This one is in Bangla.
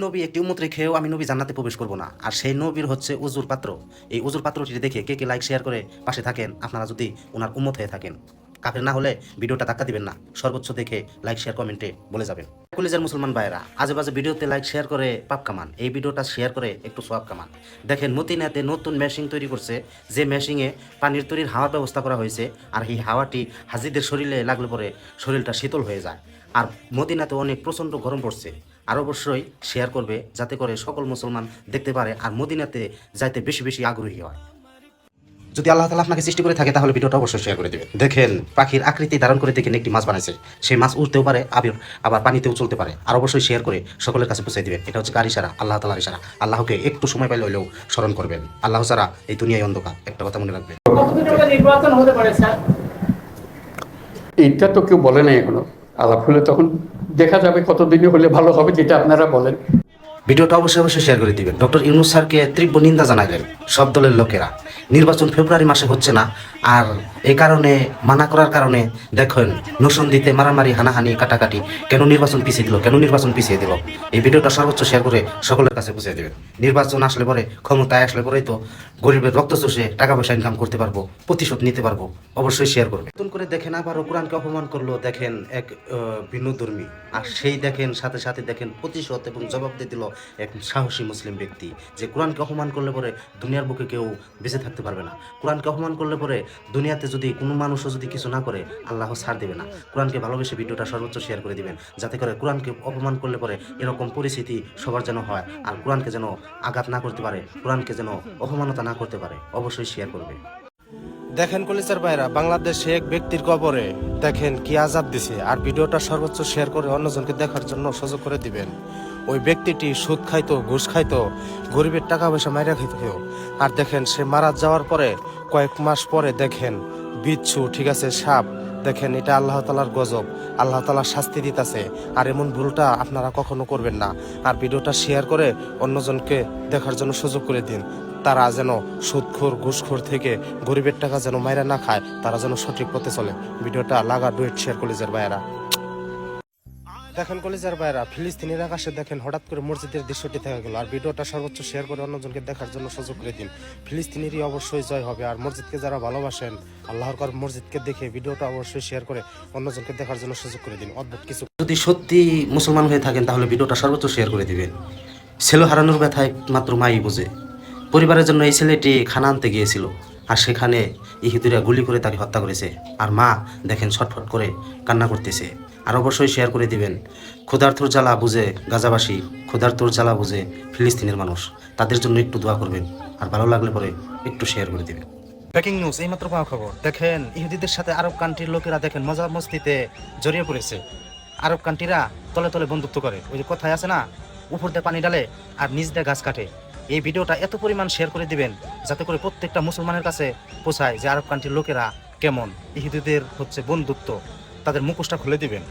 নবী একটি উম্মত রেখেও আমি নবী জান্নাতে প্রবেশ করব না। আর সেই নবীর হচ্ছে উজুর পাত্র। এই উজুর পাত্রটি দেখে কে কে লাইক শেয়ার করে পাশে থাকেন, আপনারা যদি ওনার উম্মত হয়ে থাকেন। কাফের না হলে ভিডিওটা ধাক্কা দিবেন না। সর্বোচ্চ দেখে লাইক শেয়ার কমেন্টে বলে যাবেন। কলেজের মুসলমান ভাইয়েরা আজে বাজে ভিডিওতে লাইক শেয়ার করে পাপ কামান। এই ভিডিওটা শেয়ার করে একটু সোয়াব কামান। দেখেন মতিনাতে নতুন মেশিন তৈরি করছে, যে মেশিনে পানির তৈরির হাওয়ার ব্যবস্থা করা হয়েছে, আর এই হাওয়াটি হাজিদের শরীরে লাগলে পরে শরীরটা শীতল হয়ে যায়। আর মদিনাতে অনেক প্রচণ্ড গরম পড়ছে। আর অবশ্যই শেয়ার করবে যাতে করে সকল মুসলমান দেখতে পারে আর মদিনাতে যাইতে বেশি বেশি আগ্রহী হয়। যদি আল্লাহ তালা আপনাকে সৃষ্টি করে থাকে তাহলে ভিডিওটা অবশ্যই শেয়ার করে দেবেন। দেখেন পাখির আকৃতি ধারণ করে দেখেন একটি মাছ বানাইছে। সেই মাছ উঠতেও পারে আবির আবার পানিতেও চলতে পারে। আর অবশ্যই শেয়ার করে সকলের কাছে পৌঁছে দিবেন। এটা হচ্ছে গাড়ি সারা আল্লাহ তালার ইশারা। আল্লাহকে একটু সময় পাইলে হলেও স্মরণ করবেন। আল্লাহ সারা এই দুনিয়ায় অন্ধকার। একটা কথা মনে রাখবেন। এইটা তো কেউ বলে নাই এখনও। আলাপ হলে তখন দেখা যাবে কতদিনে হলে ভালো হবে যেটা আপনারা বলেন। ভিডিওটা অবশ্যই অবশ্যই শেয়ার করে দিবেন। ডক্টর ইউনুস স্যারকে তীব্র নিন্দা জানাইলেন সব দলের লোকেরা। নির্বাচন ফেব্রুয়ারি মাসে হচ্ছে না, আর এই কারণে, মানা করার কারণে দেখেন দিতে মারামারি, হানাহানি, কাটাকাটি, কেন নির্বাচন পিছিয়ে দিল, কেন নির্বাচন পিছিয়ে দিল? এই ভিডিওটা সর্বোচ্চ শেয়ার করে সকলের কাছে বুঝিয়ে দেবেন। নির্বাচন আসলে পরে, ক্ষমতায় আসলে পরেই তো গরিবের রক্ত চষে টাকা পয়সা ইনকাম করতে পারব, প্রতিশোধ নিতে পারব, অবশ্যই শেয়ার করবে নতুন করে দেখেন আবারও কোরআনকে অপমান করল, দেখেন এক ভিন্ন ধর্মী। আর সেই দেখেন, সাথে সাথে দেখেন প্রতিশোধ এবং জবাব দিয়ে দিল এক সাহসী মুসলিম ব্যক্তি। যে কোরআনকে অপমান করলে পরে দুনিয়ার বুকে কেউ বেঁচে থাকতে পারবে না। কোরআনকে অপমান করলে পরে দুনিয়াতে যদি কোনো মানুষও যদি কিছু না করে, আল্লাহ ছাড় দেবে না। কোরআনকে ভালোবেসে ভিডিওটা সর্বোচ্চ শেয়ার করে দিবেন, যাতে করে কোরআনকে অপমান করলে পরে এরকম পরিস্থিতি সবার যেন হয় আর কোরআনকে যেন আঘাত না করতে পারে, কোরআনকে যেন অপমানতা না করতে পারে, অবশ্যই শেয়ার করবে। দেখেন কলিজার ভাইরা, বাংলাদেশে এক ব্যক্তির কবরে দেখেন কি আজাব দিছে আর ভিডিওটা সর্বোচ্চ শেয়ার করে অন্যজনকে দেখার জন্য সুযোগ করে দিবেন। ওই ব্যক্তিটি সুদ খাইতো, ঘুষ খাইতো, গরিবের টাকা পয়সা মাইরা খাইতো। আর দেখেন সে মারা যাওয়ার পরে কয়েক মাস পরে দেখেন বিচ্ছু, ঠিক আছে, সাপ। দেখেন এটা আল্লাহ তালার গজব, আল্লাহ তালার শাস্তি দিতেছে। আর এমন ভুলটা আপনারা কখনো করবেন না। আর ভিডিওটা শেয়ার করে অন্যজনকে দেখার জন্য সুযোগ করে দিন। তারা যেন সুদখোর, ঘুষখোর থেকে গরিবের টাকা যেন মাইরা না খায়, তারা যেন সঠিক পথে চলে। ভিডিওটা লাগা ডুয়েট শেয়ার কলেজের ভাইয়েরা। দেখেন কলেজের ভাইয়েরা, ফিলিস্তিনের আকাশে দেখেন হঠাৎ করে মসজিদের দৃশ্যটি থেকে গেল। আর ভিডিওটা সর্বোচ্চ শেয়ার করে অন্যজনকে দেখার জন্য সুযোগ করে দিন। ফিলিস্তিনেরই অবশ্যই জয় হবে। আর মসজিদকে যারা ভালোবাসেন, আল্লাহর কর মসজিদকে দেখে ভিডিওটা অবশ্যই শেয়ার করে অন্যজনকে দেখার জন্য সুযোগ করে দিন। অদ্ভুত কিছু। যদি সত্যি মুসলমান হয়ে থাকেন, তাহলে ভিডিওটা সর্বোচ্চ শেয়ার করে দিবেন। ছেলে হারানোর ব্যথায় মাত্র মাই বুঝে। পরিবারের জন্য এই ছেলেটি খানা আনতে গিয়েছিল, আর সেখানে ইহুদিরা গুলি করে তাকে হত্যা করেছে। আর মা দেখেন ছটফট করে কান্না করতেছে। আর অবশ্যই শেয়ার করে দিবেন ক্ষুধার্থর জ্বালা বুঝে গাজাবাসী ক্ষুধার্থর জ্বালা বুঝে ফিলিস্তিনের মানুষ। তাদের জন্য একটু দোয়া করবেন, আর ভালো লাগলে পরে একটু শেয়ার করে দিবেন। ব্রেকিং নিউজ, এইমাত্র পাওয়া খবর। দেখেন, ইহুদিদের সাথে আরব কান্ট্রির লোকেরা দেখেন মজা মস্তিতে জড়িয়ে পড়েছে। আরব কান্ট্রিরা তলে তলে বন্ধুত্ব করে। ওই যে কথায় আছে না, উপর দিয়ে পানি ডালে আর নিচ দিয়ে গাছ কাটে। এই ভিডিওটা এত পরিমাণ শেয়ার করে দিবেন যাতে করে প্রত্যেকটা মুসলমানের কাছে পৌঁছায় যে আরব কান্ট্রির লোকেরা কেমন। ইহুদিদের হচ্ছে বন্ধুত্ব, তাদের মুখোশটা খুলে দিবেন।